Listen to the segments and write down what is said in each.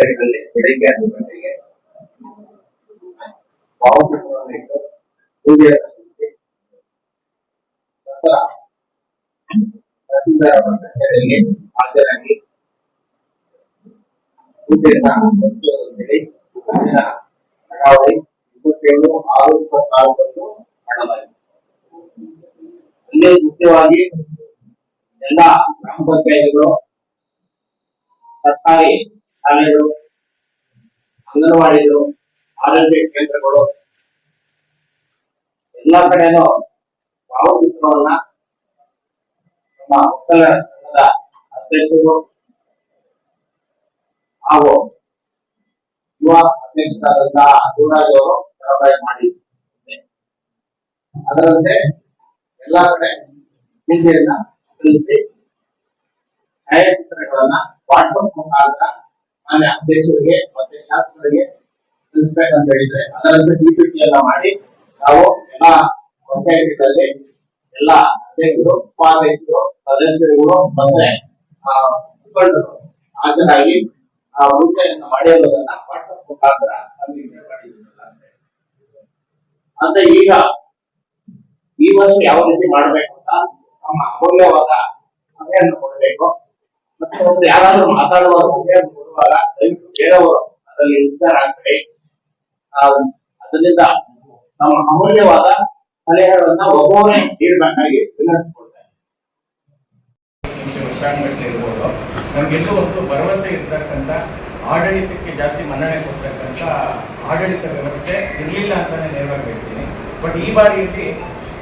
ತಾರೀಕಿನಲ್ಲಿ ಬೆಳಿಗ್ಗೆ ಹತ್ತು ಗಂಟೆಗೆ ಹಾಜರಾಗಿ ಪೂಜೆಯನ್ನ ಮುಗಿಸುವುದರಲ್ಲಿ ಮುಂದಿನ ಕರಾವಳಿ ಇಪ್ಪತ್ತೇಳು, ಆರು ಇಪ್ಪತ್ನಾಲ್ಕರಂದು ಮಾಡಲಾಗಿದೆ ಅಲ್ಲಿ ಮುಖ್ಯವಾಗಿ ಎಲ್ಲ ಗ್ರಾಮ ಪಂಚಾಯತ್ಗಳು ಸರ್ಕಾರಿ ಶಾಲೆಗಳು ಅಂಗನವಾಡಿಗಳು ಆರೋಗ್ಯ ಕೇಂದ್ರಗಳು, ಎಲ್ಲ ಕಡೆನೂ ಭಾವಚಿತ್ರವನ್ನ ನಮ್ಮ ಮಕ್ಕಳ ಸಂಘದ ಅಧ್ಯಕ್ಷರು ಹಾಗೂ ಯುವ ಅಧ್ಯಕ್ಷರಾದಂತಹ ಗುರುರಾಜ್ ಅವರು ಸರಬರಾಜು ಮಾಡಿ ಅದರಂತೆ ಎಲ್ಲ ಕಡೆ ಪೂಜೆಯನ್ನ ಸಲ್ಲಿಸಿ ಛಾಯಾಚಿತ್ರಗಳನ್ನ ವಾಟ್ಸಪ್ ಮುಖಾಂತರ ಮಾನ್ಯ ಅಧ್ಯಕ್ಷರಿಗೆ ಮತ್ತೆ ಶಾಸಕರಿಗೆ ಅಂತ ಹೇಳಿದ್ರೆ ಅದರಂತೆ ಡಿಪಿ ಎಲ್ಲ ಮಾಡಿ ನಾವು ಎಲ್ಲ ಪಂಚಾಯತಿಗಳಲ್ಲಿ ಎಲ್ಲ ಅಧ್ಯಕ್ಷರು, ಉಪಾಧ್ಯಕ್ಷರು, ಸದಸ್ಯರುಗಳು ಮತ್ತೆ ಮುಖಂಡರು ಹಾಜರಾಗಿ ಆ ಉಳಿತಾಯವನ್ನು ಮಾಡಿರೋದನ್ನ ವಾಟ್ಸಪ್ ಮುಖಾಂತರ ಅಂದ್ರೆ ಈಗ ಈ ವರ್ಷ ಯಾವ ರೀತಿ ಮಾಡಬೇಕು ಅಂತ ನಮ್ಮ ಅಮೂಲ್ಯವಾದ ಸಮಯವನ್ನು ಕೊಡಬೇಕು. ಮತ್ತೆ ಒಬ್ರು ಯಾರಾದ್ರೂ ಮಾತಾಡುವಾಗ ಕೊಡುವಾಗ ದಯವಿಟ್ಟು ಬೇರೆಯವರು ಅದರಲ್ಲಿ ಇದ್ದಾರಾಗ್ತದೆ ಅದರಿಂದ ನಮ್ಮ ಅಮೂಲ್ಯವಾದ ಸಲಹೆಗಳನ್ನ ಒಬ್ಬೊಬ್ಬರೇ ನೀಡಬೇಕಾಗಿ ವಿನಂತಿಸ್ಕೊಳ್ತೇನೆ. ವರ್ಷಾನುಗಟ್ಟಲೆ ಇರ್ಬೋದು. ನಮಗೆಲ್ಲೂ ಒಂದು ಭರವಸೆ ಇರ್ತಕ್ಕಂಥ ಆಡಳಿತಕ್ಕೆ ಜಾಸ್ತಿ ಮನ್ನಣೆ ಕೊಡ್ತಕ್ಕಂಥ ಆಡಳಿತ ವ್ಯವಸ್ಥೆ ಇರಲಿಲ್ಲ ಅಂತಾನೆ ನೇರವಾಗಿ ಹೇಳ್ತೀನಿ. ಬಟ್ ಈ ಬಾರಿಯಲ್ಲಿ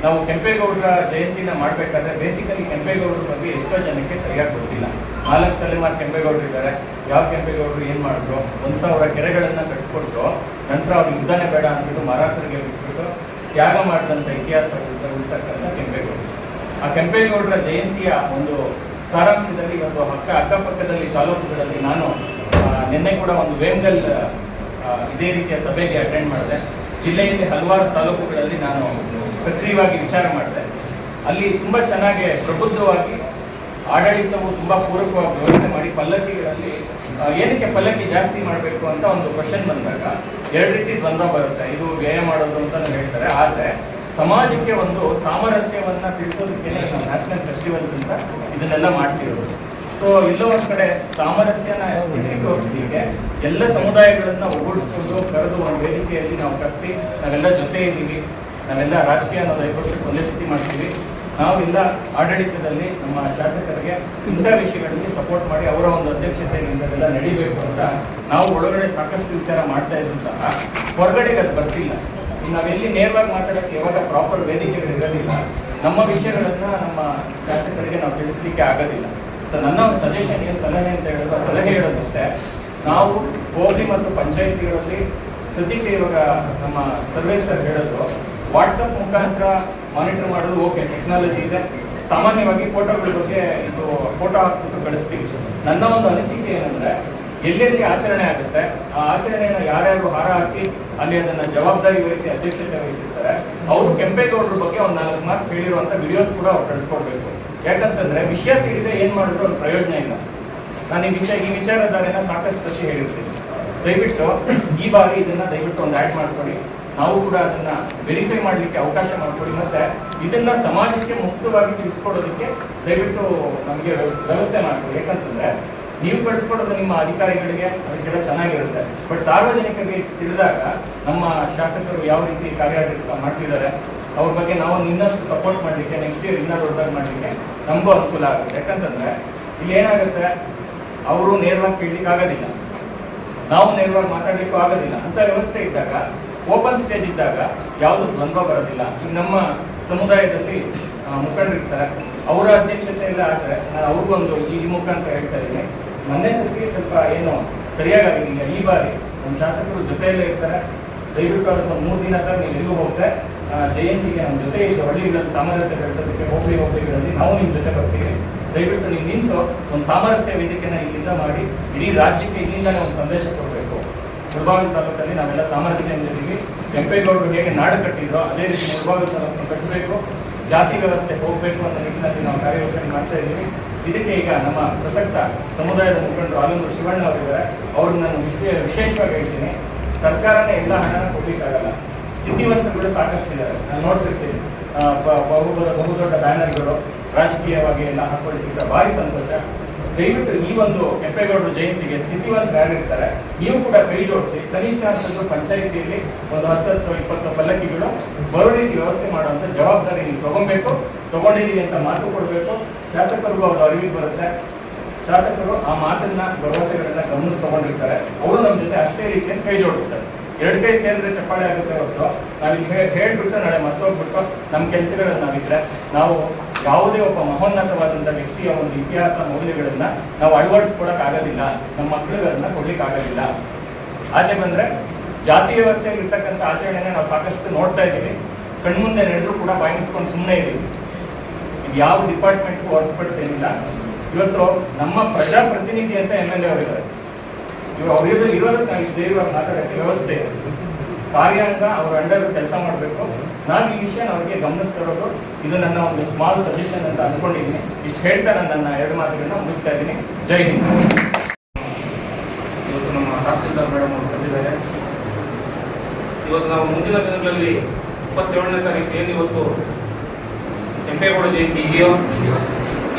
ನಾವು ಕೆಂಪೇಗೌಡರ ಜಯಂತಿನ ಮಾಡಬೇಕಾದ್ರೆ ಬೇಸಿಕಲಿ ಕೆಂಪೇಗೌಡರ ಬಗ್ಗೆ ಎಷ್ಟೋ ಜನಕ್ಕೆ ಸರಿಯಾಗಿ ಗೊತ್ತಿಲ್ಲ. ನಾಲ್ಕು ತಲೆಮಾರು ಕೆಂಪೇಗೌಡರು ಇದ್ದಾರೆ. ಯಾವ ಕೆಂಪೇಗೌಡರು ಏನು ಮಾಡಿದ್ರು? ಒಂದು ಸಾವಿರ ಕೆರೆಗಳನ್ನು ಕಟ್ಸ್ಕೊಟ್ರು. ನಂತರ ಅವ್ರು ಯುದ್ಧನೇ ಬೇಡ ಅಂದ್ಬಿಟ್ಟು ಮರಾಠರಿಗೆ ಬಿಟ್ಬಿಟ್ಟು ತ್ಯಾಗ ಮಾಡಿದಂಥ ಇತಿಹಾಸ ಇರ್ತಕ್ಕಂಥ ಕೆಂಪೇಗೌಡರು. ಆ ಕೆಂಪೇಗೌಡರ ಜಯಂತಿಯ ಒಂದು ಸಾರಾಂಶದಲ್ಲಿ ಒಂದು ಅಕ್ಕ, ಅಕ್ಕಪಕ್ಕದಲ್ಲಿ ತಾಲೂಕುಗಳಲ್ಲಿ ನಾನು ನಿನ್ನೆ ಕೂಡ ಒಂದು ವೇಮ್ಗಲ್ ಇದೇ ರೀತಿಯ ಸಭೆಗೆ ಅಟೆಂಡ್ ಮಾಡಿದೆ. ಜಿಲ್ಲೆಯಲ್ಲಿ ಹಲವಾರು ತಾಲೂಕುಗಳಲ್ಲಿ ನಾನು ಸಕ್ರಿಯವಾಗಿ ವಿಚಾರ ಮಾಡಿದೆ. ಅಲ್ಲಿ ತುಂಬ ಚೆನ್ನಾಗಿ ಪ್ರಬುದ್ಧವಾಗಿ ಆಡಳಿತವು ತುಂಬ ಪೂರಕವಾಗಿ ವ್ಯವಸ್ಥೆ ಮಾಡಿ ಪಲ್ಲಕ್ಕಿಗಳಲ್ಲಿ ಏನಕ್ಕೆ ಪಲ್ಲಕ್ಕಿ ಜಾಸ್ತಿ ಮಾಡಬೇಕು ಅಂತ ಒಂದು ಕ್ವಶನ್ ಬಂದಾಗ ಎರಡು ರೀತಿ ದ್ವಂದ್ವ ಬರುತ್ತೆ. ಇದು ವ್ಯಯ ಮಾಡೋದು ಅಂತ ಹೇಳ್ತಾರೆ. ಆದರೆ ಸಮಾಜಕ್ಕೆ ಒಂದು ಸಾಮರಸ್ಯವನ್ನ ತಿಳಿಸೋದಕ್ಕೆ ನ್ಯಾಷನಲ್ ಫೆಸ್ಟಿವಲ್ಸ್ ಅಂತ ಇದನ್ನೆಲ್ಲ ಮಾಡ್ತಿರೋದು. ಸೊ ಇಲ್ಲೋ ಒಂದ್ ಕಡೆ ಸಾಮರಸ್ಯನ ತೋರಿಸ್ಲಿಕ್ಕೆ ಎಲ್ಲ ಸಮುದಾಯಗಳನ್ನ ಒಗ್ಗೂಡಿಸ್ಕೊಂಡು ಕರೆದು ಒಂದು ವೇದಿಕೆಯಲ್ಲಿ ನಾವು ಕರೆಸಿ ನಾವೆಲ್ಲ ಜೊತೆ ಇದ್ದೀವಿ ನಾವೆಲ್ಲ ರಾಜಕೀಯ ಅನ್ನೋದು ಐದು ಒಂದೇ ಸ್ಥಿತಿ ಮಾಡ್ತೀವಿ. ನಾವೆಲ್ಲ ಆಡಳಿತದಲ್ಲಿ ನಮ್ಮ ಶಾಸಕರಿಗೆ ಇಂಥ ವಿಷಯಗಳಲ್ಲಿ ಸಪೋರ್ಟ್ ಮಾಡಿ ಅವರ ಒಂದು ಅಧ್ಯಕ್ಷತೆಯಲ್ಲಿ ಇಂಥದ್ದೆಲ್ಲ ನಡಿಬೇಕು ಅಂತ ನಾವು ಒಳಗಡೆ ಸಾಕಷ್ಟು ವಿಚಾರ ಮಾಡ್ತಾ ಇದ್ರು ಸಹ ಹೊರಗಡೆಗೆ ಅದು ಬರ್ತಿಲ್ಲ. ನಾವೆಲ್ಲಿ ನೇರವಾಗಿ ಮಾತಾಡೋಕ್ಕೆ ಯಾವಾಗ ಪ್ರಾಪರ್ ವೇದಿಕೆಗಳು ಇರೋದಿಲ್ಲ, ನಮ್ಮ ವಿಷಯಗಳನ್ನು ನಮ್ಮ ಶಾಸಕರಿಗೆ ನಾವು ತಿಳಿಸ್ಲಿಕ್ಕೆ ಆಗೋದಿಲ್ಲ. ಸೊ ನನ್ನ ಒಂದು ಸಜೆಷನ್ ಏನು, ಸಲಹೆ ಅಂತ ಹೇಳಿದ್ರೆ ಸಲಹೆ ಹೇಳೋದಷ್ಟೇ ನಾವು ಹೋಗಲಿ ಮತ್ತು ಪಂಚಾಯಿತಿಗಳಲ್ಲಿ ಸದ್ಯಕ್ಕೆ ಇವಾಗ ನಮ್ಮ ಸರ್ವೇಸ್ ಸರ್ ಹೇಳೋದು ವಾಟ್ಸಪ್ ಮುಖಾಂತರ ಮಾನಿಟರ್ ಮಾಡೋದು ಓಕೆ ಟೆಕ್ನಾಲಜಿ ಇದೆ. ಸಾಮಾನ್ಯವಾಗಿ ಫೋಟೋಗಳ ಬಗ್ಗೆ ಇದು ಫೋಟೋ ಹಾಕ್ಬಿಟ್ಟು ಕಳಿಸ್ತೀವಿ. ನನ್ನ ಒಂದು ಅನಿಸಿಕೆ ಏನಂದ್ರೆ, ಎಲ್ಲೆಲ್ಲಿ ಆಚರಣೆ ಆಗುತ್ತೆ, ಆ ಆಚರಣೆಯನ್ನು ಯಾರ್ಯಾರು ಹಾರ ಹಾಕಿ ಅಲ್ಲಿ ಅದನ್ನ ಜವಾಬ್ದಾರಿ ವಹಿಸಿ, ಅಧ್ಯಕ್ಷತೆ ವಹಿಸಿರ್ತಾರೆ. ಅವರು ಕೆಂಪೇಗೌಡರ ಬಗ್ಗೆ ಒಂದು ನಾಲ್ಕು ಮಾರ್ಕ್ ಹೇಳಿರುವಂತ ವಿಡಿಯೋಸ್ ಕೂಡ ಅವ್ರು ಕಳಿಸ್ಕೊಡ್ಬೇಕು. ಯಾಕಂತಂದ್ರೆ ವಿಷಯ ತಿಳಿದ್ರೆ ಏನ್ ಮಾಡಿದ್ರು ಒಂದು ಪ್ರಯೋಜನ ಇಲ್ಲ. ನಾನು ಈ ವಿಚಾರ, ಈ ಸಾಕಷ್ಟು ಸತಿ ಹೇಳಿರ್ತೀನಿ. ದಯವಿಟ್ಟು ಈ ಬಾರಿ ಇದನ್ನ ದಯವಿಟ್ಟು ಒಂದು ಆ್ಯಡ್ ಮಾಡ್ಕೊಳ್ಳಿ. ನಾವು ಕೂಡ ಅದನ್ನ ವೆರಿಫೈ ಮಾಡಲಿಕ್ಕೆ ಅವಕಾಶ ಮಾಡಿಕೊಡಿ ಮತ್ತೆ ಇದನ್ನ ಸಮಾಜಕ್ಕೆ ಮುಕ್ತವಾಗಿ ತಿಳಿಸ್ಕೊಡೋದಕ್ಕೆ ದಯವಿಟ್ಟು ನಮಗೆ ವ್ಯವಸ್- ವ್ಯವಸ್ಥೆ ಮಾಡ್ತೀವಿ ಯಾಕಂತಂದ್ರೆ ನೀವು ಕಳಿಸ್ಕೊಡೋದು ನಿಮ್ಮ ಅಧಿಕಾರಿಗಳಿಗೆ ಅದಕ್ಕೆಲ್ಲ ಚೆನ್ನಾಗಿರುತ್ತೆ. ಬಟ್ ಸಾರ್ವಜನಿಕರಿಗೆ ತಿಳಿದಾಗ ನಮ್ಮ ಶಾಸಕರು ಯಾವ ರೀತಿ ಕಾರ್ಯಾಡಳಿತ ಮಾಡ್ತಿದ್ದಾರೆ, ಅವ್ರ ಬಗ್ಗೆ ನಾವು ಇನ್ನಷ್ಟು ಸಪೋರ್ಟ್ ಮಾಡಲಿಕ್ಕೆ ನೆಕ್ಸ್ಟ್ ಇಯರ್ ಇನ್ನೂ ದೊಡ್ಡದಾಗಿ ಮಾಡಲಿಕ್ಕೆ ನಮಗೂ ಅನುಕೂಲ ಆಗುತ್ತೆ. ಯಾಕಂತಂದ್ರೆ ಇಲ್ಲಿ ಏನಾಗುತ್ತೆ, ಅವರು ನೇರವಾಗಿ ಕೇಳಲಿಕ್ಕೆ ಆಗೋದಿಲ್ಲ ನಾವು ನೇರವಾಗಿ ಮಾತಾಡಲಿಕ್ಕೂ ಆಗೋದಿಲ್ಲ. ಅಂತ ವ್ಯವಸ್ಥೆ ಇದ್ದಾಗ ಓಪನ್ ಸ್ಟೇಜ್ ಇದ್ದಾಗ ಯಾವುದು ದ್ವಂದ್ವ ಬರೋದಿಲ್ಲ. ಈಗ ನಮ್ಮ ಸಮುದಾಯದಲ್ಲಿ ಮುಖಂಡರಿರ್ತಾರೆ ಅವರ ಅಧ್ಯಕ್ಷತೆ ಎಲ್ಲ ಆದರೆ ನಾನು ಅವ್ರಿಗೊಂದು ಈ ಮುಖಾಂತರ ಹೇಳ್ತಾ ಇದ್ದೀನಿ. ಮೊನ್ನೆ ಸರ್ತಿ ಸ್ವಲ್ಪ ಏನು ಸರಿಯಾಗಿಲ್ಲ ಈ ಬಾರಿ ನಮ್ಮ ಶಾಸಕರು ಜೊತೆಯಲ್ಲೇ ಇರ್ತಾರೆ. ದಯವಿಟ್ಟು ಅದಕ್ಕೆ ಒಂದು ಮೂರು ದಿನ ಸರ್ ನೀವು ಎಲ್ಲೂ ಹೋಗ್ತಾರೆ ಜಯಂತಿಗೆ ನಮ್ಮ ಜೊತೆ ಇದು ಹಳ್ಳಿಗಳಲ್ಲಿ ಸಾಮರಸ್ಯ ಬೆಳೆಸೋದಕ್ಕೆ ಹೋಗಲಿ ಹೋಬಳಿಗಳಲ್ಲಿ ನಾವು ನಿಮ್ಮ ಜೊತೆ ಬರ್ತೀವಿ. ದಯವಿಟ್ಟು ನೀವು ನಿಂತು ಒಂದು ಸಾಮರಸ್ಯ ವೇದಿಕೆನ ಇಲ್ಲಿಂದ ಮಾಡಿ, ಇಡೀ ರಾಜ್ಯಕ್ಕೆ ಇಲ್ಲಿಂದ ಒಂದು ಸಂದೇಶ ಕೊಡಬೇಕು. ಮುಳಬಾಗಿಲು ತಾಲೂಕಲ್ಲಿ ನಾವೆಲ್ಲ ಸಾಮರಸ್ಯದಿಂದ ಇದ್ದೀವಿ ಕೆಂಪೇಗೌಡರು ಹೇಗೆ ನಾಡು ಕಟ್ಟಿದ್ರೋ ಅದೇ ರೀತಿ ಮುಳಬಾಗಿಲು ತಾಲೂಕನ್ನು ಕಟ್ಟಬೇಕು. ಜಾತಿ ವ್ಯವಸ್ಥೆ ಹೋಗಬೇಕು ಅನ್ನೋ ನಿಟ್ಟಿನಲ್ಲಿ ನಾವು ಕಾರ್ಯಯೋಜನೆ ಮಾಡ್ತಾ ಇದ್ದೀವಿ. ಇದಕ್ಕೆ ಈಗ ನಮ್ಮ ಪ್ರಸಕ್ತ ಸಮುದಾಯದ ಮುಖಂಡರು ಆಲೂರು ಶಿವಣ್ಣ ಅವರಿದ್ದಾರೆ. ಅವ್ರನ್ನ ನಾನು ವಿಶೇಷ ವಿಶೇಷವಾಗಿ ಹೇಳ್ತೀನಿ. ಸರ್ಕಾರನೇ ಎಲ್ಲ ಹಣನ ಕೂಡ ಸಾಕಷ್ಟು ಇದ್ದಾರೆ. ನಾನು ನೋಡ್ತಿರ್ತೀನಿ. ಬಹು ಬಹುದೊಡ್ಡ ಬ್ಯಾನರ್ಗಳು ರಾಜಕೀಯವಾಗಿ ಎಲ್ಲ ಹಾಕೊಳ್ಳಿಕ್ಕಿಂತ ಭಾರಿ ಸಂತೋಷ. ದಯವಿಟ್ಟು ಈ ಒಂದು ಕೆಂಪೇಗೌಡರ ಜಯಂತಿಗೆ ಸ್ಥಿತಿವಂತ ಯಾರಿರ್ತಾರೆ ನೀವು ಕೂಡ ಕೈ ಜೋಡಿಸಿ, ಕನಿಷ್ಠ ಅಂತ ಪಂಚಾಯಿತಿಯಲ್ಲಿ ಒಂದು ಹತ್ತತ್ತು ಇಪ್ಪತ್ತು ಪಲ್ಲಕ್ಕಿಗಳು ಬರೋ ರೀತಿ ವ್ಯವಸ್ಥೆ ಮಾಡುವಂತ ಜವಾಬ್ದಾರಿ ನೀವು ತಗೊಬೇಕು. ತಗೊಂಡಿದ್ದೀವಿ ಅಂತ ಮಾತು ಕೊಡಬೇಕು. ಶಾಸಕರಿಗೂ ಅವ್ರ ಅರಿವಿಗೆ ಬರುತ್ತೆ. ಶಾಸಕರು ಆ ಮಾತನ್ನ, ಭರವಸೆಗಳನ್ನ ಗಮನ ತಗೊಂಡಿರ್ತಾರೆ. ಅವರು ನಮ್ಮ ಜೊತೆ ಅಷ್ಟೇ ರೀತಿಯಲ್ಲಿ ಕೈ ಜೋಡಿಸ್ತಾರೆ. ಎರಡು ಕೈ ಸೇರಿದ್ರೆ ಚಪ್ಪಾಳೆ ಆಗುತ್ತೆ ಹೊರತು. ನಾವು ಹೇಳ್ಬಿಟ್ಟು ನಾಳೆ ಮತ್ತೋಗ್ಬಿಟ್ಟು ನಮ್ಮ ಕೆಲಸಗಳಲ್ಲಿ ನಾವಿದ್ರೆ ನಾವು ಯಾವುದೇ ಒಬ್ಬ ಮಹೋನ್ನತವಾದಂಥ ವ್ಯಕ್ತಿಯ ಒಂದು ಇತಿಹಾಸ, ಮೌಲ್ಯಗಳನ್ನು ನಾವು ಅಳವಡಿಸ್ಕೊಡಕ್ ಆಗೋದಿಲ್ಲ ನಮ್ಮ ಮಕ್ಕಳಿಗೆ ಅದನ್ನ ಕೊಡ್ಲಿಕ್ಕೆ ಆಗೋದಿಲ್ಲ ಆಚೆ ಬಂದ್ರೆ ಜಾತಿ ವ್ಯವಸ್ಥೆಯಲ್ಲಿ ಇರ್ತಕ್ಕಂಥ ಆಚರಣೆನ ನಾವು ಸಾಕಷ್ಟು ನೋಡ್ತಾ ಇದ್ದೀವಿ. ಕಣ್ಮುಂದೆ ನಡೆದ್ರು ಕೂಡ ಬಾಯಿ ಸುಮ್ಮನೆ ಇದ್ದೀವಿ. ಇದು ಯಾವ ಡಿಪಾರ್ಟ್ಮೆಂಟ್ಗೂ ಹೊರತುಪಡಿಸೇನಿಲ್ಲ ಇವತ್ತು ನಮ್ಮ ಪ್ರಜಾಪ್ರತಿನಿಧಿ ಅಂತ ಎಂ ಎಲ್ ಎ ಅವರಿದ್ದಾರೆ. ಇವರು ಅವ್ರಿಗೆ ಇರೋದಕ್ಕೆ ನಾವು ಧೈರ್ಯವಾಗಿ ಮಾತಾಡೋಕ್ಕೆ ವ್ಯವಸ್ಥೆ. ಕಾರ್ಯಾಂಗ ಅವ್ರ ಅಂಡರ್ ಕೆಲಸ ಮಾಡಬೇಕು. ನಾನು ಈ ವಿಷಯ ಅವ್ರಿಗೆ ಗಮನಕ್ಕೆ ತರೋದು, ಇದು ನನ್ನ ಒಂದು ಸ್ಮಾಲ್ ಸಜೆಷನ್ ಅಂತ ಅನ್ಕೊಂಡಿದ್ದೀನಿ. ಇಷ್ಟು ಹೇಳ್ತಾ ನಾನು ನನ್ನ ಎರಡು ಮಾತುಗಳನ್ನ ಮುಗಿಸ್ತಾ ಇದ್ದೀನಿ. ಜೈ ಹಿಂದ್. ಇವತ್ತು ನಮ್ಮ ತಹಸೀಲ್ದಾರ್ ಮೇಡಮ್ ಅವರು ಬಂದಿದ್ದಾರೆ. ಇವತ್ತು ನಾವು ಮುಂದಿನ ದಿನಗಳಲ್ಲಿ ಇಪ್ಪತ್ತೇಳನೇ ತಾರೀಕು ಏನು ಇವತ್ತು ಕೆಂಪೇಗೌಡ ಜಯಂತಿ ಇದೆಯೋ,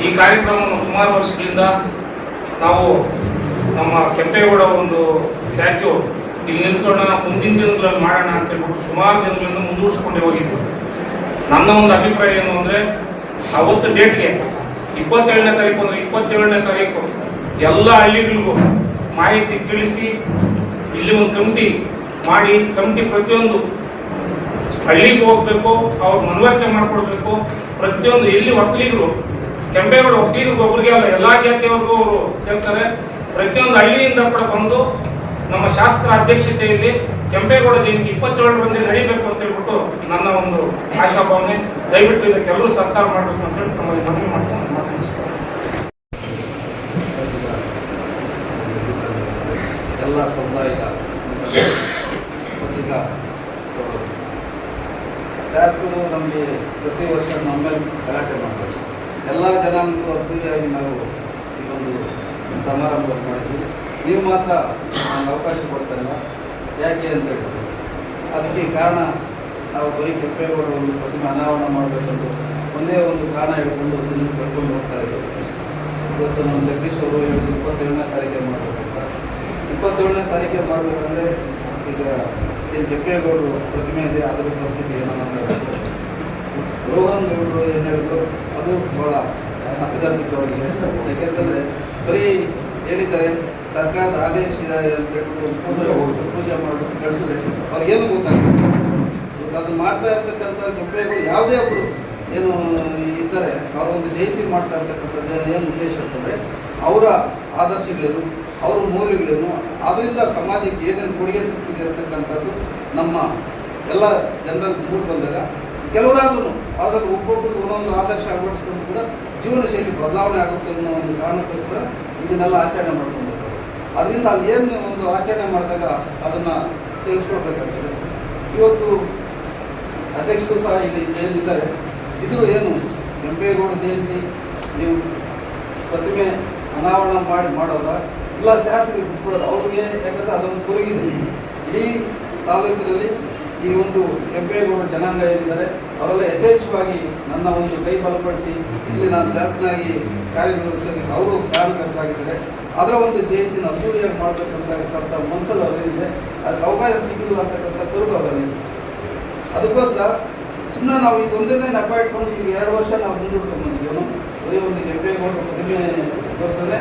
ಈ ಕಾರ್ಯಕ್ರಮವನ್ನು ಸುಮಾರು ವರ್ಷಗಳಿಂದ ನಾವು ನಮ್ಮ ಕೆಂಪೇಗೌಡ ಒಂದು ಸ್ಟ್ಯಾಚ್ಯು ಇಲ್ಲಿ ನಿಲ್ಲಿಸೋಣ ಮುಂದಿನ ದಿನಗಳಲ್ಲಿ ಮಾಡೋಣ ಅಂತ ಹೇಳ್ಬಿಟ್ಟು ಸುಮಾರು ದಿನಗಳಿಂದ ಮುಂದೂಡಿಸ್ಕೊಂಡೇ ಹೋಗಿದ್ವಿ. ನನ್ನ ಒಂದು ಅಭಿಪ್ರಾಯ ಏನು ಅಂದರೆ, ಅವತ್ತು ಡೇಟ್ಗೆ ಇಪ್ಪತ್ತೇಳನೇ ತಾರೀಕು ಅಂದರೆ ಇಪ್ಪತ್ತೇಳನೇ ತಾರೀಕು ಎಲ್ಲ ಹಳ್ಳಿಗಳಿಗೂ ಮಾಹಿತಿ ತಿಳಿಸಿ ಇಲ್ಲಿ ಒಂದು ಕಮಿಟಿ ಮಾಡಿ, ಕಮಿಟಿ ಪ್ರತಿಯೊಂದು ಹಳ್ಳಿಗೆ ಹೋಗ್ಬೇಕು, ಅವ್ರ ಮನವರಿಕೆ ಮಾಡ್ಕೊಡ್ಬೇಕು ಪ್ರತಿಯೊಂದು ಎಲ್ಲಿ ಒಕ್ಕಲಿಗರು, ಕೆಂಪೇಗೌಡ ಒಕ್ಕಲಿಗರು ಒಬ್ಬರಿಗೆ ಅಲ್ಲ, ಎಲ್ಲಾ ಜಾತಿಯವ್ರಿಗೂ ಅವರು ಸೇರ್ತಾರೆ. ಪ್ರತಿಯೊಂದು ಹಳ್ಳಿಯಿಂದ ಕೂಡ ಬಂದು ನಮ್ಮ ಶಾಸಕರ ಅಧ್ಯಕ್ಷತೆಯಲ್ಲಿ ಕೆಂಪೇಗೌಡ ಜಯಂತಿ ಇಪ್ಪತ್ತೇಳರಂದೇ ನಡೀಬೇಕು ಅಂತ ಹೇಳ್ಬಿಟ್ಟು ನನ್ನ ಒಂದು ಆಶಾಭಾವನೆ. ದಯವಿಟ್ಟು ಇದಕ್ಕೆಲ್ಲರೂ ಸರ್ಕಾರ ಮಾಡಬೇಕು ಅಂತ ಹೇಳಿ ತಮ್ಮಲ್ಲಿ ಮನವಿ ಮಾತನಾಡಿಸ್ತಾರೆ ಎಲ್ಲ ಸಮುದಾಯದ ಪತ್ರಿಕಾ ಶಾಸಕರು ನಮಗೆ ಪ್ರತಿ ವರ್ಷ ನಮ್ಮಲ್ಲಿ ಮೇಲೆ ಗಲಾಟೆ ಮಾಡ್ತಾರೆ. ಎಲ್ಲ ಜನಾಂಗಕ್ಕೂ ಅದ್ದೂರಿಯಾಗಿ ನಾವು ಈ ಒಂದು ಸಮಾರಂಭ ಮಾಡಿದ್ವಿ. ನೀವು ಮಾತ್ರ ಅವಕಾಶ ಕೊಡ್ತಾರಲ್ಲ? ಯಾಕೆ ಅಂತ ಹೇಳ್ಬೋದು ಅದಕ್ಕೆ ಕಾರಣ ನಾವು ಬರೀ ಕೆಪ್ಪೇಗೌಡರು ಒಂದು ಪ್ರತಿಮೆ ಅನಾವರಣ ಮಾಡಬೇಕಂತ ಒಂದೇ ಒಂದು ಕಾರಣ ಹೇಳ್ಕೊಂಡು ದಿನ ಕರ್ಕೊಂಡು ಹೋಗ್ತಾ ಇದ್ದೀವಿ ಇವತ್ತು ನಮ್ಮ ಜಗದೀಶ್ ಅವರು ಹೇಳಿದ್ರು ಇಪ್ಪತ್ತೇಳನೇ ತಾರೀಕೆ ಮಾಡಬೇಕಂತ. ಇಪ್ಪತ್ತೇಳನೇ ತಾರೀಕೆ ಮಾಡಬೇಕಂದ್ರೆ ಈಗ ಏನು ಕೆಂಪೇಗೌಡರು ಪ್ರತಿಮೆ ಇದೆ, ಅದರ ಪರಿಸ್ಥಿತಿ ಏನೋ ರೋಹನ್ ಗೌಡರು ಏನು ಹೇಳಿದ್ರು? ಅದು ಬಹಳ ಯಾಕೆ ಯಾಕೆಂತಂದರೆ ಬರೀ ಹೇಳಿದ್ದಾರೆ ಸರ್ಕಾರದ ಆದೇಶ ಇದೆ ಅಂತ ಹೇಳ್ಬಿಟ್ಟು ಪೂಜೆ ಹೋಗ್ಬಿಟ್ಟು ಪೂಜೆ ಮಾಡಿಬಿಟ್ಟು ಕಳಿಸಿದ್ರೆ ಅವ್ರಿಗೇನು ಗೊತ್ತಾಗುತ್ತೆ ಇವತ್ತು ಅದನ್ನು ಮಾಡ್ತಾ ಇರ್ತಕ್ಕಂಥ ಯಾವುದೇ ಒಬ್ಬರು ಏನು ಇದ್ದಾರೆ ಅವರೊಂದು ಜಯಂತಿ ಮಾಡ್ತಾ ಇರ್ತಕ್ಕಂಥದ್ದು ಏನು ಉದ್ದೇಶ ಅಂತಂದರೆ ಅವರ ಆದರ್ಶಗಳೇನು, ಅವರ ಮೌಲ್ಯಗಳೇನು, ಅದರಿಂದ ಸಮಾಜಕ್ಕೆ ಏನೇನು ಕೊಡುಗೆ ಸಿಕ್ಕಿದೆ ಅಂತಕ್ಕಂಥದ್ದು ನಮ್ಮ ಎಲ್ಲ ಜನರಲ್ಲಿ ಮೂರು ಬಂದಾಗ ಕೆಲವರಾದ್ರೂ ಅದರಲ್ಲಿ ಒಬ್ಬೊಬ್ಬರು ಒಂದೊಂದು ಆದರ್ಶ ಅಳವಡಿಸ್ಕೊಂಡು ಕೂಡ ಜೀವನ ಶೈಲಿ ಬದಲಾವಣೆ ಆಗುತ್ತೆ ಅನ್ನೋ ಒಂದು ಕಾರಣಕ್ಕೋಸ್ಕರ ಇದನ್ನೆಲ್ಲ ಆಚರಣೆ ಮಾಡ್ಕೊಂಡು. ಅದರಿಂದ ಅಲ್ಲಿ ಏನು ಒಂದು ಆಚರಣೆ ಮಾಡಿದಾಗ ಅದನ್ನು ತಿಳಿಸ್ಕೊಡ್ಬೇಕಾಗ್ತದೆ ಇವತ್ತು ಅಧ್ಯಕ್ಷರು ಸಹ ಈಗ ಏನಿದ್ದಾರೆ ಇದು ಏನು ಕೆಂಪೇಗೌಡ ಜಯಂತಿ, ನೀವು ಪ್ರತಿಮೆ ಅನಾವರಣ ಮಾಡಿ ಮಾಡೋದ? ಇಲ್ಲ ಶಾಸಕರು ಬಿಟ್ಕೊಡೋದು ಅವ್ರಿಗೆ ಯಾಕಂದ್ರೆ ಅದೊಂದು ಕೊರಗಿದೆ. ಇಡೀ ತಾಲೂಕಿನಲ್ಲಿ ಈ ಒಂದು ಕೆಂಪೇಗೌಡ ಜನಾಂಗ ಏನಿದ್ದಾರೆ, ಅವರೆಲ್ಲ ಯಥೇಚ್ಛವಾಗಿ ನನ್ನ ಒಂದು ಕೈ ಬಲಪಡಿಸಿ ಇಲ್ಲಿ ನಾನು ಶಾಸಕನಾಗಿ ಕಾರ್ಯನಿರ್ವಹಿಸೋದಕ್ಕೆ ಅವರು ಕಾರಣಕರ್ತರಾಗಿದ್ದಾರೆ. ಅದರ ಒಂದು ಜಯಂತಿನ ಅದ್ದೂರಿಯಾಗಿ ಮಾಡಬೇಕಂತ ಮನಸ್ಸಲ್ಲಿ ಅವರೇನಿದೆ ಅದಕ್ಕೆ ಅವಕಾಶ ಸಿಗಲು ಅಂತಕ್ಕಂಥ ಕೊರಗು ಅವರೇನಿದೆ ಅದಕ್ಕೋಸ್ಕರ ಸುಮ್ಮನೆ ನಾವು ಇದು ಒಂದನ್ನೇ ನೆಪ ಇಟ್ಕೊಂಡು ಈಗ ಎರಡು ವರ್ಷ ನಾವು ಮುಂದೂಡ್ಕೊಂಡು ಬಂದಿದ್ದೀವಿ. ಬರೀ ಒಂದು ಕೆಂಪೇಗೌಡ ಪ್ರತಿಮೆಗೋಸ್ಕರನೇ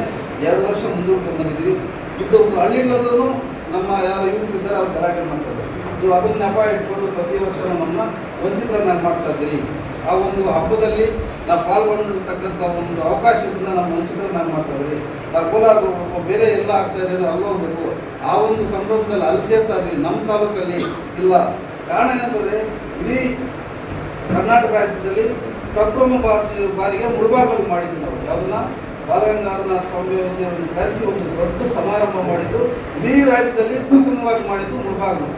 ಎರಡು ವರ್ಷ ಮುಂದೂಡ್ಕೊಂಡು ಬಂದಿದ್ದೀವಿ. ಇದು ಒಂದು ಹಳ್ಳಿಗಳಲ್ಲೂ ನಮ್ಮ ಯಾರು ಯುವಕರಿದ್ದಾರೆ ಅವ್ರು ಗಲಾಟೆ ಮಾಡ್ತಾರೆ ನೀವು ಅದನ್ನ ನೆಪ ಇಟ್ಕೊಂಡು ಪ್ರತಿ ವರ್ಷ ನಮ್ಮನ್ನ ವಂಚಿತರನ್ನಾಗಿ ಮಾಡ್ತಾ ಇದ್ದೀರಿ. ಆ ಒಂದು ಹಬ್ಬದಲ್ಲಿ ನಾವು ಪಾಲ್ಗೊಂಡಿರ್ತಕ್ಕಂಥ ಒಂದು ಅವಕಾಶದಿಂದ ನಾವು ವಂಚಿತರನ್ನಾಗಿ ಮಾಡ್ತಾ ಇದ್ದೀರಿ. ನಾವು ಕೋಲಾರ ಬೇರೆ ಎಲ್ಲ ಆಗ್ತಾ ಇದೆ ಅಲ್ಲಿ ಹೋಗ್ಬೇಕು ಆ ಒಂದು ಸಂಭ್ರಮದಲ್ಲಿ ಅಲ್ಲಿ ಸೇರ್ತಾ ನಮ್ಮ ತಾಲೂಕಲ್ಲಿ ಇಲ್ಲ. ಕಾರಣ ಏನಂತಂದ್ರೆ, ಇಡೀ ಕರ್ನಾಟಕ ರಾಜ್ಯದಲ್ಲಿ ಪ್ರಪ್ರಥಮ ಬಾರಿ ಬಾರಿಗೆ ಮುಳುಬಾಗಲು ಮಾಡಿದ್ದು ನಾವು ಯಾವುದನ್ನ? ಬಾಲಗಂಗಾಧರನಾಥ ಸ್ವಾಮಿ ಅವರನ್ನು ಕರೆಸಿ ಒಂದು ದೊಡ್ಡ ಸಮಾರಂಭ ಮಾಡಿದ್ದು. ಇಡೀ ರಾಜ್ಯದಲ್ಲಿ ಪ್ರಥಮವಾಗಿ ಮಾಡಿದ್ದು ಮುಳುಬಾಗಲು.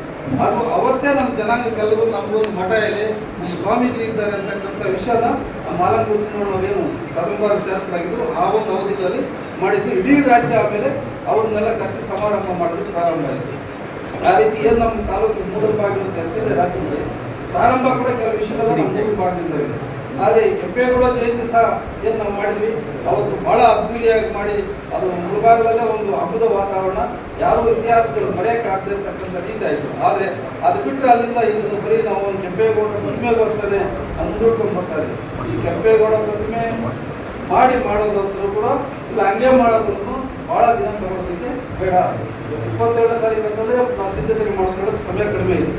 ಅದು ಅವತ್ತೇ ನಮ್ಮ ಜನಾಂಗಕ್ಕೆಲ್ಲರೂ ನಮಗೊಂದು ಮಠ ಇದೆ. ಸ್ವಾಮೀಜಿ ಇದ್ದಾರೆ ಅಂತಕ್ಕಂಥ ವಿಷಯನ ಕೂರಿಸ್ಕೊಂಡು ಪ್ರಥಮ ಬಾರಿ ಶಾಸಕರಾಗಿದ್ದರು ಆ ಒಂದು ಅವಧಿಯಲ್ಲಿ ಮಾಡಿದ್ದು ಇಡೀ ರಾಜ್ಯ ಆಮೇಲೆ ಅವ್ರನ್ನೆಲ್ಲ ಕರೆಸಿ ಸಮಾರಂಭ ಮಾಡೋದಕ್ಕೆ ಪ್ರಾರಂಭ ಆಯಿತು. ಆ ರೀತಿ ಏನು ನಮ್ಮ ತಾಲೂಕು ಮೂಲಕ ಭಾಗದ ಹೆಸರಿದೆ ರಾಜ್ಯದಲ್ಲಿ ಪ್ರಾರಂಭ ಕೂಡ ಕೆಲವು ವಿಷಯಗಳು ನಮ್ಮ ಭಾಗದಿಂದ ಇದೆ ಆದರೆ ಕೆಂಪೇಗೌಡ ಜಯಂತಿ ಸಹ ಏನು ನಾವು ಮಾಡಿದ್ವಿ ಅವತ್ತು ಬಹಳ ಅದ್ದೂರಿಯಾಗಿ ಮಾಡಿ ಅದು ಮುಳುಬಾಗಲಲ್ಲೇ ಒಂದು ಹಬ್ಬದ ವಾತಾವರಣ ಯಾರು ಇತಿಹಾಸದಲ್ಲಿ ಮರೆಯೋಕ್ಕಾಗದೆ ಇರ್ತಕ್ಕಂಥ ರೀತಿ ಆಯಿತು. ಆದರೆ ಅದು ಬಿಟ್ಟರೆ ಅಲ್ಲಿಂದ ಇದನ್ನು ಬರೀ ನಾವು ಒಂದು ಕೆಂಪೇಗೌಡ ಮಹಿಮೆಗೋಸ್ಕರನೇ ಅಂದ್ಕೊಂಡು ಬರ್ತಾ ಇದ್ದೀವಿ. ಈ ಕೆಂಪೇಗೌಡ ಪ್ರತಿಮೆ ಮಾಡಿ ಮಾಡೋದಂತರೂ ಕೂಡ ಇಲ್ಲ, ಹಂಗೆ ಮಾಡೋದಂತೂ ಬಹಳ ದಿನ ತಗೊಳ್ಳೋದಕ್ಕೆ ಬೇಡ. ಇಪ್ಪತ್ತೇಳನೇ ತಾರೀಕು ಅಂತಂದರೆ ನಾವು ಸಿದ್ಧತೆ ಮಾಡ್ಕೊಳ್ಳೋಕೆ ಸಮಯ ಕಡಿಮೆ ಇದೆ.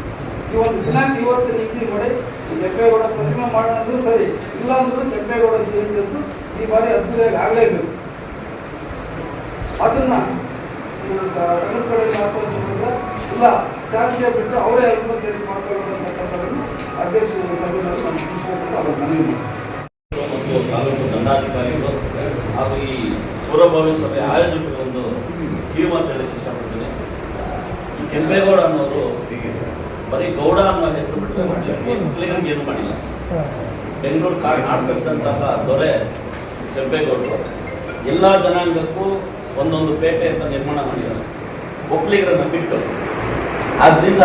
ಈ ಒಂದು ದಿನಾಂಕ ಇವತ್ತು ನಿಗದಿ ಮಾಡಿ ಈ ಕೆಂಪೇಗೌಡ ಪ್ರತಿಮೆ ಮಾಡೋಣ ಸರಿ ಇಲ್ಲ ಅಂದ್ರೂ ಕೆಂಪೇಗೌಡ ಜಯಂತಿ ಈ ಬಾರಿ ಅದ್ದೂರಿಯಾಗಿ ಆಗಲೇಬೇಕು. ಅದನ್ನ ಸಂಘದ ಕಡೆಯಿಂದ ಆಶ್ವಾಸನೆ ಇಲ್ಲ ಶಾಸಕ ಬಿಟ್ಟು ಅವರೇ ಎಲ್ಲರೂ ಸೇರಿ ಮಾಡ್ಕೊಳ್ಳೋದಂತಕ್ಕಂಥದ್ದನ್ನು ಅಧ್ಯಕ್ಷರ ಸಭೆಯಲ್ಲಿ ನಾನು ತಿಳಿಸ್ಬೇಕು ಅಂತ ಅವ್ರು ಮನವಿ ದಂಡಾಧಿಕಾರಿಗಳು ಹಾಗೂ ಈ ಪೂರ್ವಭಾವಿ ಸಭೆ ಆಯೋಜಕರು ಒಂದು ಅಂತ ಹೇಳಕ್ಕೆ ಇಷ್ಟಪಡ್ತೀನಿ ಈ ಕೆಂಪೇಗೌಡ ಅನ್ನೋರು ಬರೀ ಗೌಡ ಅನ್ನೋ ಹೆಸರು ಬಿಟ್ಟರೆ ಮಕ್ಕಳಿಗೆ ಏನು ಮಾಡಿಲ್ಲ. ಬೆಂಗಳೂರು ಆಡ್ತಕ್ಕಂತಹ ದೊರೆ ಕೆಂಪೇಗೌಡರು ಎಲ್ಲ ಜನಾಂಗಕ್ಕೂ ಒಂದೊಂದು ಪೇಟೆ ಅಂತ ನಿರ್ಮಾಣ ಮಾಡಿದ್ದಾರೆ. ಒಕ್ಕಲಿಗರನ್ನ ಬಿಟ್ಟು ಆದ್ರಿಂದ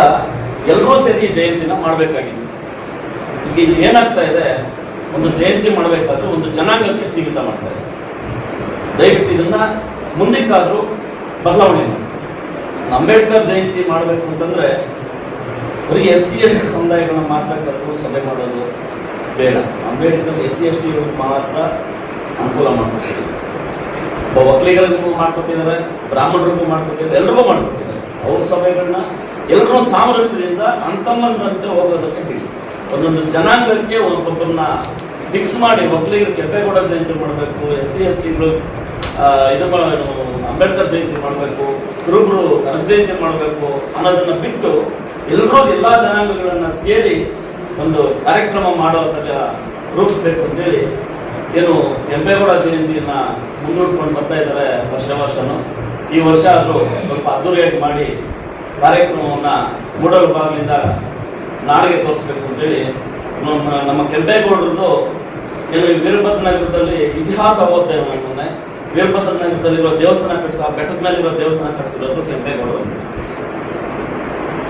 ಎಲ್ಲರೂ ಸೇರಿ ಜಯಂತಿನ ಮಾಡಬೇಕಾಗಿತ್ತು ಈಗ ಇಲ್ಲಿ ಏನಾಗ್ತಾ ಇದೆ? ಒಂದು ಜಯಂತಿ ಮಾಡಬೇಕಾದ್ರೆ ಒಂದು ಜನಾಂಗಕ್ಕೆ ಸೀಮಿತ ಮಾಡ್ತಾರೆ. ದಯವಿಟ್ಟು ಇದನ್ನ ಮುಂದಕ್ಕಾದ್ರೂ ಬದಲಾವಣೆ ಅಂಬೇಡ್ಕರ್ ಜಯಂತಿ ಮಾಡಬೇಕು ಅಂತಂದ್ರೆ ಬರೀ ಎಸ್ ಸಿ ಎಸ್ ಟಿ ಸಮುದಾಯಗಳನ್ನ ಮಾತ್ರ ಕರೆದು ಸಭೆ ಮಾಡೋದು ಬೇಡ. Ambedkar S C S T ಮಾತ್ರ ಅನುಕೂಲ ಮಾಡ್ಕೊಟ್ಟಿದ್ದಾರೆ ಒಬ್ಬ ಒಕ್ಕಲಿಗರಿಗೂ ಮಾಡ್ಕೊಟ್ಟಿದ್ದಾರೆ, ಬ್ರಾಹ್ಮಣರಿಗೂ ಮಾಡ್ಕೊಟ್ಟಿದ್ದಾರೆ, ಎಲ್ರಿಗೂ ಮಾಡ್ಕೊಟ್ಟಿದ್ದಾರೆ. ಅವ್ರ ಸಭೆಗಳನ್ನ ಎಲ್ಲರೂ ಸಾಮರಸ್ಯದಿಂದ ಅಂತಮ್ಮನಂತೆ ಹೋಗೋದಕ್ಕೆ ಹೇಳಿ. ಒಂದೊಂದು ಜನಾಂಗಕ್ಕೆ ಒಬ್ಬೊಬ್ಬರನ್ನ ಫಿಕ್ಸ್ ಮಾಡಿ ಮಕ್ಕಳಿಗೆ ಕೆಂಪೇಗೌಡ ಜಯಂತಿ ಮಾಡಬೇಕು, ಎಸ್ ಸಿ, ಎಸ್ ಟಿಗಳು ಇದು ಅಂಬೇಡ್ಕರ್ ಜಯಂತಿ ಮಾಡಬೇಕು ಕುರುಬರು ಕನಕ ಜಯಂತಿ ಮಾಡಬೇಕು ಅನ್ನೋದನ್ನ ಬಿಟ್ಟು ಎಲ್ಲರೂ ಎಲ್ಲ ಜನಾಂಗಗಳನ್ನ ಸೇರಿ ಒಂದು ಕಾರ್ಯಕ್ರಮ ಮಾಡೋ ರೂಪಿಸ್ಬೇಕು ಅಂತೇಳಿ ಏನು ಕೆಂಪೇಗೌಡ ಜಯಂತಿಯನ್ನ ಮುಂದೂಡ್ಕೊಂಡು ಬರ್ತಾ ಇದ್ದಾರೆ ವರ್ಷ ವರ್ಷನೂ. ಈ ವರ್ಷ ಆದರೂ ಸ್ವಲ್ಪ ಅದ್ದೂರಿಯಾಗಿ ಮಾಡಿ ಕಾರ್ಯಕ್ರಮವನ್ನು ಮೂಡಲು ಭಾಗದಿಂದ ನಾಡಿಗೆ ತೋರಿಸ್ಬೇಕು ಅಂತೇಳಿ ನಮ್ಮ ಕೆಂಪೇಗೌಡರದ್ದು ಏನು ವೀರಭದ್ರ ನಗರದಲ್ಲಿ ಇತಿಹಾಸ ಓದ್ತೇವೆ ನಾನು ಮೊನ್ನೆ ನಗರದಲ್ಲಿರೋ ದೇವಸ್ಥಾನ ಕಟ್ಟಿಸ ಬೆಟ್ಟದ ಮೇಲೆ ಇರೋ ದೇವಸ್ಥಾನ ಕಟ್ಟಿಸಿರೋದು ಕೆಂಪೇಗೌಡರು.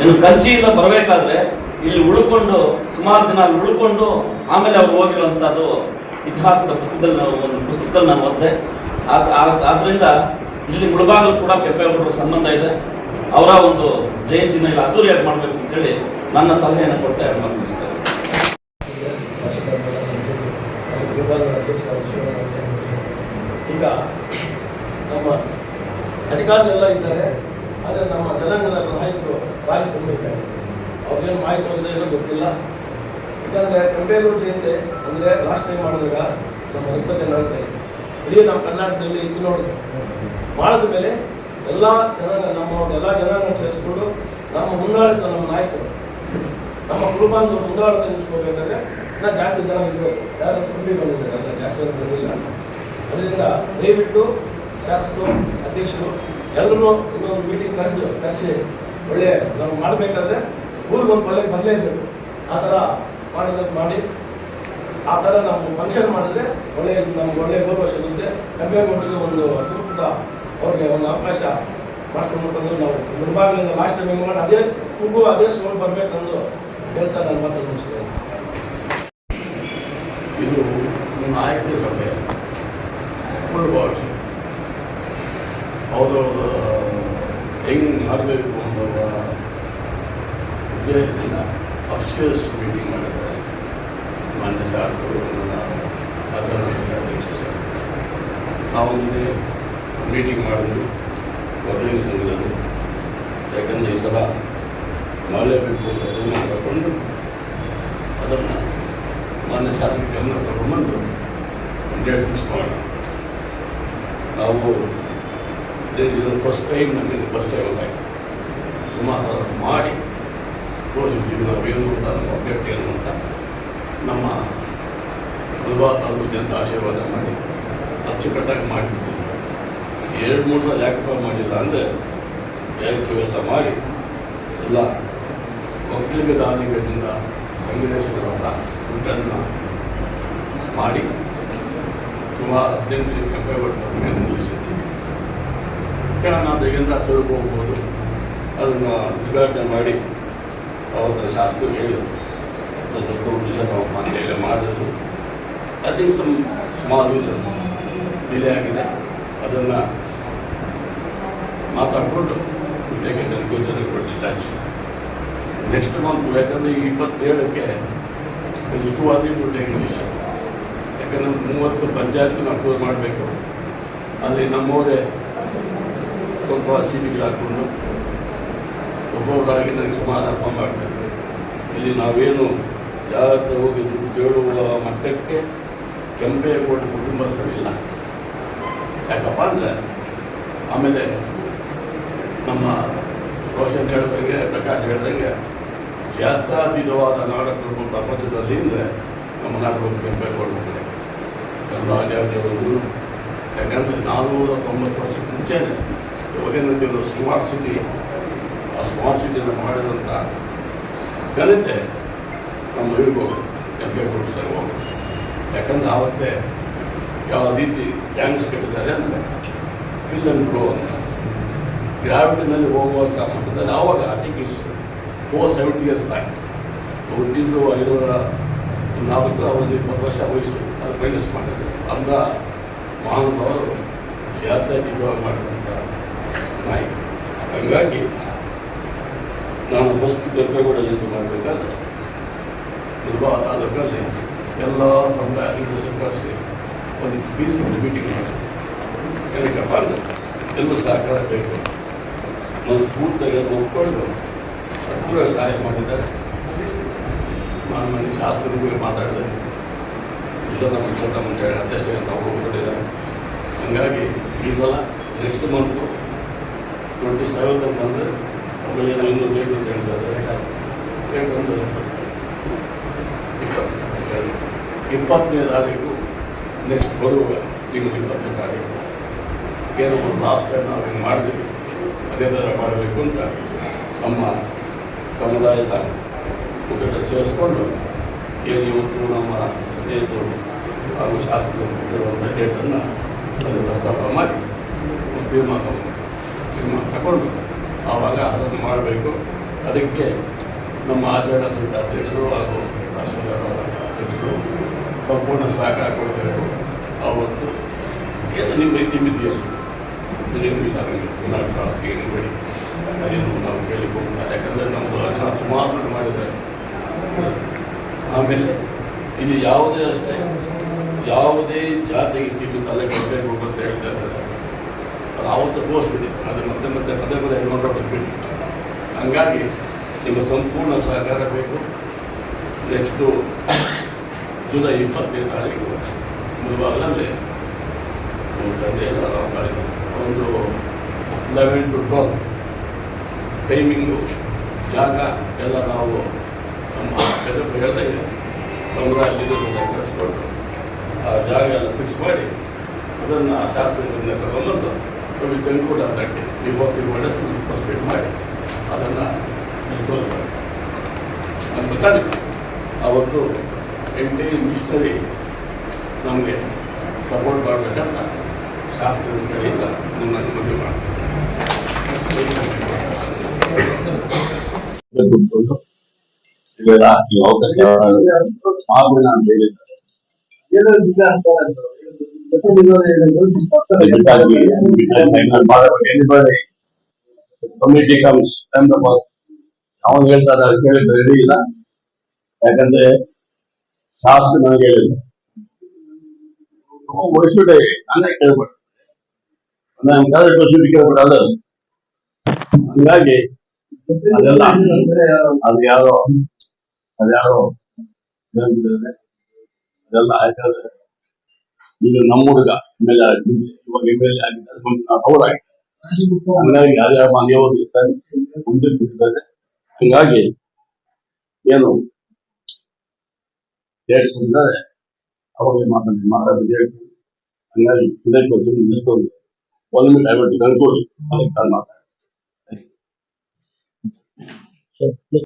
ಇನ್ನು ಕಂಚಿಯಿಂದ ಬರಬೇಕಾದ್ರೆ ಇಲ್ಲಿ ಉಳ್ಕೊಂಡು, ಸುಮಾರು ದಿನ ಅಲ್ಲಿ ಉಳ್ಕೊಂಡು ಆಮೇಲೆ ಅವ್ರು ಹೋಗಿರುವಂಥದ್ದು ಇತಿಹಾಸದ ಪುಸ್ತಕದಲ್ಲಿ ನಾವು ಒಂದು ಪುಸ್ತಕದಲ್ಲಿ ನಾನು ಓದಿದೆ. ಆದ್- ಆದ್- ಆದ್ರಿಂದ ಇಲ್ಲಿ ಮುಳುಬಾಗಲು ಕೂಡ ಕೆಂಪೇಗೌಡರ ಸಂಬಂಧ ಇದೆ. ಅವರ ಒಂದು ಜಯಂತಿನ ಇಲ್ಲಿ ಅದ್ದೂರಿಯಾಗಿ ಮಾಡಬೇಕು ಅಂತೇಳಿ ನನ್ನ ಸಲಹೆಯನ್ನು ಕೊಡ್ತಾ ಮುಗಿಸ್ತೇನೆ ಈಗ ನಮ್ಮ ಅಧಿಕಾರಿಗಳೆಲ್ಲ ಇದ್ದಾರೆ, ಆದರೆ ನಮ್ಮ ಜನಾಂಗದ ನಾಯಕರು ಭಾರಿ ಕಮ್ಮಿ ಇದ್ದಾರೆ ಅವ್ರಿಗೇನು ಮಾಹಿತಿ ಹೋಗಿದೆ ಏನೋ ಗೊತ್ತಿಲ್ಲ. ಯಾಕಂದರೆ ಕೆಂಪೇಗೌಡ ಜಯಂತಿ ಅಂದರೆ ಲಾಸ್ಟ್ ಟೈಮ್ ಮಾಡಿದಾಗ ನಮ್ಮ ಇಪ್ಪತ್ತನೇ ನಡೀತಾ. ಇದೆ ಇಡೀ ನಮ್ಮ ಕರ್ನಾಟಕದಲ್ಲಿ ಇದು ನೋಡಿದೆ ಮಾಡಿದ ಮೇಲೆ ಎಲ್ಲ ಜನ ನಮ್ಮ ಎಲ್ಲ ಜನಾಂಗ ಸೇರಿಸ್ಕೊಂಡು ನಮ್ಮ ಮುಂದಾಳಿತ ನಮ್ಮ ನಾಯಕರು. ನಮ್ಮ ಕುಟುಂಬದ ಮುಂದಾಳಿತ ನಿಲ್ಲಿಸ್ಕೋಬೇಕಾದ್ರೆ ಇನ್ನೂ ಜಾಸ್ತಿ ಜನ ಇರಬೇಕು ಯಾರು ಕುಂಡಿ ಬಂದಿದ್ದಾರೆ ಜಾಸ್ತಿ ಜನ ಬಂದಿಲ್ಲ. ಅದರಿಂದ ದಯವಿಟ್ಟು ಶಾಸಕರು ಅಧ್ಯಕ್ಷರು ಎಲ್ಲರೂ ಇನ್ನೊಂದು ಮೀಟಿಂಗ್ ಕರೆದು ಕರೆಸಿ ಒಳ್ಳೆ ನಾವು ಮಾಡಬೇಕಾದ್ರೆ ಊರಿಗೆ ಒಂದು ಒಳ್ಳೆ ಬರಲೇಬೇಕು ಆ ಥರ ಮಾಡೋದಕ್ಕೆ ಮಾಡಿ, ಆ ಥರ ನಾವು ಫಂಕ್ಷನ್ ಮಾಡಿದ್ರೆ ಒಳ್ಳೆ, ನಮ್ಗೆ ಒಳ್ಳೆ ಗೌರವ ಸಿಗುತ್ತೆ. ಕೆಂಪೇಗೌಡರಿಗೆ ಒಂದು ಅದ್ಭುತ ಅವ್ರಿಗೆ ಒಂದು ಅವಕಾಶ ಮಾಡ್ಕೊಂಡ್ಬಿಟ್ಟಂದ್ರೆ ನಾವು ಮುಂಭಾಗಲಿಂದ ಲಾಸ್ಟ್ ಟೈಮ್ ಮಾಡಿ ಅದೇ ಕೂಗು, ಅದೇ ಸೋಲ್ ಬರಬೇಕಂದು ಹೇಳ್ತಾ ನಾನು ಮಾತು ಮುಗಿಸ್ತೇನೆ. ಇದು ನಿಮ್ಮ ಆಯ್ಕೆ ಸಭೆ. ಪೂರ್ವಭಾವಿ ಅವರವರ ಹೆಂಗೆ ಮಾಡಬೇಕು ಅನ್ನೋರ ಹೆಚ್ಚಿನ ಅಪ್ಸ್ಟೇರ್ಸ್ ಮೀಟಿಂಗ್ ಮಾಡಿದ್ದಾರೆ ಮಾನ್ಯ ಶಾಸಕರು ಅದನ್ನು ಅಧ್ಯಕ್ಷ ನಾವು ನಿನ್ನೆ ಮೀಟಿಂಗ್ ಮಾಡಿದ್ರು ಒಕ್ಕಲಿಗ ಸಂಘದಲ್ಲಿ ಯಾಕಂದರೆ ಈ ಸಲ ಮಾಡಲೇಬೇಕು ಅಂತ ತೀರ್ಮಾನ ತಗೊಂಡು ಅದನ್ನು ಮಾನ್ಯ ಶಾಸಕ ಗಮನ ತಗೊಂಡ್ಬಂದು ಡೇಟ್ ಫಿಕ್ಸ್ ಮಾಡೋಣ ನಾವು ಇದು ಫಸ್ಟ್ ಟೈಮ್ ನಮಗೆ ಫಸ್ಟ್ ಟೈಮ್ ಆಯಿತು. ಸುಮಾರು ಮಾಡಿ ತೋರಿಸಿದ್ದೀವಿ ನಾವು ಏನು ಅಂತ, ನಮ್ಮ ಅಭ್ಯರ್ಥಿ ಏನು ಅಂತ. ನಮ್ಮ ಅಲ್ವಾ ತಾಲೂಕು ಜನತೆ ಆಶೀರ್ವಾದ ಮಾಡಿ, ಅಚ್ಚುಕಟ್ಟಾಗಿ ಮಾಡಿಬಿಟ್ಟು ಎರಡು, ಮೂರು ಸಲ ಯಾಕಪ್ಪ ಮಾಡಿಲ್ಲ ಅಂದರೆ ಯಾಕೆ ಎಲ್ಲ ಮಾಡಿ, ಎಲ್ಲ ಒಕ್ಕಲಿಗ ದಾನಿಗಳಿಂದ ಸಂಗ್ರಹಿಸಿರುವಂಥ ದುಡ್ಡನ್ನು ಮಾಡಿ ಸುಮಾರು ಹದಿನೆಂಟು ಕೆಂಪೇಗೌಡ ಪ್ರತಿಮೆ ನಿಲ್ಲಿಸಿದ್ದೀವಿ ಕಾರಣ ನಾವು ಬೇಗಂತ ಹೋಗ್ಬೋದು ಅದನ್ನು ಉದ್ಘಾಟನೆ ಮಾಡಿ ಅವತ್ತು ಶಾಸಕರು ಹೇಳಿದರು. ದೊಡ್ಡ ಉದ್ದೇಶ ಅಂತ ಹೇಳಿ ಮಾಡಿದ್ರು. I think some small reasons delay ಆಗಿದೆ. ಅದನ್ನು ಮಾತಾಡಿಕೊಂಡು ಬೇಕಿದ್ದರೆ ಗೋಚರ ಕೊಟ್ಟಿದ್ದಾಚೆ ನೆಕ್ಸ್ಟ್ ಮಂತ್ ಯಾಕಂದರೆ ಈ ಇಪ್ಪತ್ತೇಳಕ್ಕೆ ಇಷ್ಟು ವಾದಿ ಟೇಕ್ ಡಿಸಿಷನ್ ಯಾಕಂದರೆ ಮೂವತ್ತು ಪಂಚಾಯತ್ ಅಪ್ರೂವ್ ಮಾಡಬೇಕು. ಅಲ್ಲಿ ನಮ್ಮವರೇ ಸ್ವಲ್ಪ ಚೀಟಿಗಳು ಹಾಕ್ಕೊಂಡು ಒಬ್ಬೊಬ್ಬರಾಗಿ ನನಗೆ ಸುಮಾರು ಮಾಡಬೇಕು ಇಲ್ಲಿ ನಾವೇನು ಯಾರ ಹತ್ರ ಹೋಗಿ ದುಡ್ಡು ಕೇಳುವ ಮಟ್ಟಕ್ಕೆ ಕೆಂಪೇಗೌಡ ಕುಟುಂಬಸ್ಥರಿಲ್ಲ ಯಾಕಪ್ಪ ಅಂದರೆ ಆಮೇಲೆ ನಮ್ಮ ರೋಷನ್ ಹೇಳ್ದಂಗೆ, ಪ್ರಕಾಶ್ ಹೇಳ್ದಂಗೆ ಜಾತ್ಯಾತೀತವಾದ ನಾಡಕರು ಪ್ರಪಂಚದಲ್ಲಿ ಅಂದರೆ ನಮ್ಮ ನಾಡಕರು ಕೆಂಪೇಗೌಡ ಎಲ್ಲ ಜಾತಿಯವರು ಯಾಕಂದರೆ ನಾನ್ನೂರ ತೊಂಬತ್ತು ವರ್ಷಕ್ಕೆ ಮುಂಚೆನೆ ಇವಾಗಿನ ಸ್ಮಾರ್ಟ್ ಸಿಟಿ ಆ ಸ್ಮಾರ್ಟ್ ಸಿಟಿಯನ್ನು ಮಾಡಿದಂಥ ಘನತೆ ನಮ್ಮ ಕೊಟ್ಟು ಸರ್ ಹೋಗುತ್ತೆ ಯಾಕಂದ್ರೆ ಆವತ್ತೇ ಯಾವ ರೀತಿ ಟ್ಯಾಂಕ್ಸ್ ಕಟ್ಟಿದ್ದಾರೆ ಅಂದರೆ ಫಿಲ್ ಆ್ಯಂಡ್ ಗ್ರೋ ಅಂತ ಗ್ರಾವಿಟಿನಲ್ಲಿ ಹೋಗುವಂಥ ಮಟ್ಟದಲ್ಲಿ ಆವಾಗ ಅತಿ is four seventy years back ಹುಟ್ಟಿದ್ದು ಐನೂರ ನಾಲ್ಕು, ಒಂದು ಇಪ್ಪತ್ತು ವರ್ಷ ವಯಸ್ಸು. ಅದು ಮೈನಸ್ ಮಾಡಿದ್ರು ಅಂದ ಮಹಾನುಭಾವರು ಜಾತ್ಯತೀತವಾಗಿ ಮಾಡಿದಂಥ ನಾಯಕ ಹಾಗಾಗಿ ನಾನು ಫಸ್ಟ್ ಕೂಡ ಜಯಂತಿ ಮಾಡಬೇಕಾದ್ರೆ ದುರ್ಬಾ ತಾಲೂಕಲ್ಲಿ ಎಲ್ಲ ಸಮುದಾಯ ಸರ್ಕಾರ ಸೇರಿ ಒಂದು ಪೀಸ್ ಒಂದು ಮೀಟಿಂಗ್ ಮಾಡಿ. ಏನಕ್ಕಪ್ಪ ಅಂದ್ರೆ ಎಲ್ಲರೂ ಸಹಕಾರ ಬೇಕು. ನಾವು ಸ್ಫೂರ್ತಿಯಾಗಿ ಎಲ್ಲ ಒಪ್ಕೊಂಡು ಹತ್ತಿರ ಸಹಾಯ ಮಾಡಿದ್ದಾರೆ. ನಾನು ಮನೆ ಶಾಸಕರಿಗೂ ಮಾತಾಡಿದೆ. ಇಲ್ಲ ನಮ್ಮ ಅಂತ ಮುಂಚೆ ಅಧ್ಯಕ್ಷ ಅಂತ ಹೋಗ್ಬಿಟ್ಟಿದ್ದಾರೆ ಹಂಗಾಗಿ ಈ ಸಲ ನೆಕ್ಸ್ಟ್ ಮಂತು ಟ್ವೆಂಟಿ ಸೆವೆಂತ್ ಅಂತಂದರೆ ಆಮೇಲೆ ಏನೋ ಇನ್ನೂ ಡೇಟ್ ಅಂತ ಹೇಳ್ತಾರೆ. ಇಪ್ಪತ್ತು ಇಪ್ಪತ್ತನೇ ತಾರೀಕು ನೆಕ್ಸ್ಟ್ ಬರುವ ತಿಂಗಳು ಇಪ್ಪತ್ತನೇ ತಾರೀಕು. ಏನು ಲಾಸ್ಟ್ ಟೈಮ್ ನಾವು ಹಿಂಗೆ ಮಾಡಿದ್ವಿ, ಅದೇ ಥರ ಮಾಡಬೇಕು ಅಂತ ನಮ್ಮ ಸಮುದಾಯದ ಮುಖಂಡ ಸೇರಿಸ್ಕೊಂಡು ಏನು ಇವತ್ತು ನಮ್ಮ ಸ್ನೇಹಿತರು ಹಾಗೂ ಶಾಸಕರು ಇರುವಂಥ ಡೇಟನ್ನು ಅದು ಪ್ರಸ್ತಾಪ ಮಾಡಿ ತೀರ್ಮಾನ ತೀರ್ಮಾನ ತಗೊಂಡು ಆವಾಗ ಅದನ್ನು ಮಾಡಬೇಕು. ಅದಕ್ಕೆ ನಮ್ಮ ಆಚರಣ ಸಹಿತ ಅಧ್ಯಕ್ಷರು ಹಾಗೂ ರಾಷ್ಟ್ರ ಅಧ್ಯಕ್ಷರು ಸಂಪೂರ್ಣ ಸಹಕಾರ ಕೊಡಬೇಕು. ಅವತ್ತು ಏನು ನಿಮ್ಮ ರೀತಿ ಮಿತಿಯಲ್ಲಿ? ಏನಿಲ್ಲ ನನಗೆ ಬೇಡಿ ಏನು ನಾವು ಕೇಳಿಕ್ಕೆ ಯಾಕಂದರೆ ನಮ್ಮದು ಅನ್ನ ಸುಮಾರು ಮಾಡಿದ್ದಾರೆ. ಆಮೇಲೆ ಇಲ್ಲಿ ಯಾವುದೇ ಅಷ್ಟೇ, ಯಾವುದೇ ಜಾತಿಗೆ ಸೀಮಿತ ಅಲ್ಲೇ ಕೊಡಬೇಕು ಅಂತ ಹೇಳ್ತಾ ಇದ್ದಾರೆ. ಇದೆ. ಅದು ಮತ್ತೆ ಮತ್ತೆ ಪದೇ ಪದೇ ನೋಡೋದು ಬಿಟ್ಟು ಹಂಗಾಗಿ ನಿಮ್ಮ ಸಂಪೂರ್ಣ ಸಹಕಾರ ಬೇಕು. ನೆಕ್ಸ್ಟು ಜುಲೈ ಇಪ್ಪತ್ತನೇ ತಾರೀಕು ಮುಳುಬಾಗಲಲ್ಲಿ ಸಂಜೆ ಎಲ್ಲ ನಾವು ಕಾಲೇಜು ಒಂದು ಲೆವೆನ್ ಟು ಟ್ವೆಲ್ ಟೈಮಿಂಗು ಜಾಗ ಎಲ್ಲ ನಾವು ನಮ್ಮ ಪೆದಪ್ಪ ಹೇಳ್ದಂಗೆ ಸಮುದಾಯ ಲೀಡರ್ಸ್ ಎಲ್ಲ ಕರೆಸ್ಕೊಂಡು ಆ ಜಾಗ ಎಲ್ಲ ಫಿಕ್ಸ್ ಮಾಡಿ ಅದನ್ನು ಶಾಸಕರಿಂದ ತಗೊಂಡು ವಿ ಕನ್ಕ್ಲೂಡ್ ಆ ತಟ್ಟೆ. ಇವತ್ತು ಮೆಡಿಸ್ ಪಸ್ಪೇಟ್ ಮಾಡಿ. ಅದನ್ನು ಡಿಸ್ಪೋಸ್ ಮಾಡಿ. ಅದು ಗೊತ್ತಾಗಿತ್ತು ಅವತ್ತು ಎಂಟೇ ಮಿಷನರಿ ನಮಗೆ ಸಪೋರ್ಟ್ ಮಾಡಬೇಕಂತ ಶಾಸಕರ ಕಡೆಯಿಂದ ನಿಮ್ಮನ್ನು ಮದುವೆ ಅವಕಾಶ ಮಾಡೋಣ ಅಂತ. ಹೇಳಿದ್ದಾರೆ ಕಮ್ಯುನಿಟಿ ಕಮ್ಸ್ ಬಾಸ್ ಅವನು ಹೇಳ್ತಾ ಇದ್ದಾರೆ ಕೇಳಿದ್ರೆ ರೆಡಿ ಇಲ್ಲ. ಯಾಕಂದ್ರೆ ಶಾಸ್ತ್ರ ನನಗೆ ಹೇಳಿಲ್ಲ ವಹಿಸ್ಬಿಟ್ಟೆ ನಾನೇ ಕೇಳ್ಬಿಟ್ಟೆ ನಾನು ಕರೆಕ್ಟ್ ವಹಿಸ್ಬಿಟ್ಟು ಕೇಳ್ಬಿಟ್ಟು ಅದು. ಹಂಗಾಗಿ ಅದೆಲ್ಲ, ಅದು ಯಾರೋ ಅದ್ಯಾರೋ ಅದೆಲ್ಲ ಆಯ್ತಾದ್ರೆ ಈಗ ನಮ್ಮ ಹುಡುಗ. ಎಂ ಇವಾಗ ಎಂ ಎಲ್ ಆಗಿದ್ದಾರೆ. ಹಂಗಾಗಿ ಯಾರ್ಯಾರ ಇರ್ತಾರೆ. ಮುಂದಕ್ಕೆ ಬಿಟ್ಟಿದ್ದಾರೆ. ಹಂಗಾಗಿ ಏನು ಹೇಳ್ತಾರೆ ಕೊಟ್ಟಿದ್ದಾರೆ ಅವಾಗಲೇ ಮಾತಾಡಿ ಮಾತಾಡಿ ಡೇಟ್ ಹಂಗಾಗಿ ಇದಕ್ಕೆ ಒಂದು ಮಿನಿಟ್ ಐವತ್ತು ಕನ್ಕೊಳ್ಳಿ ಅದಕ್ಕೆ ಕಾಲ್ ಮಾತಾಡಿ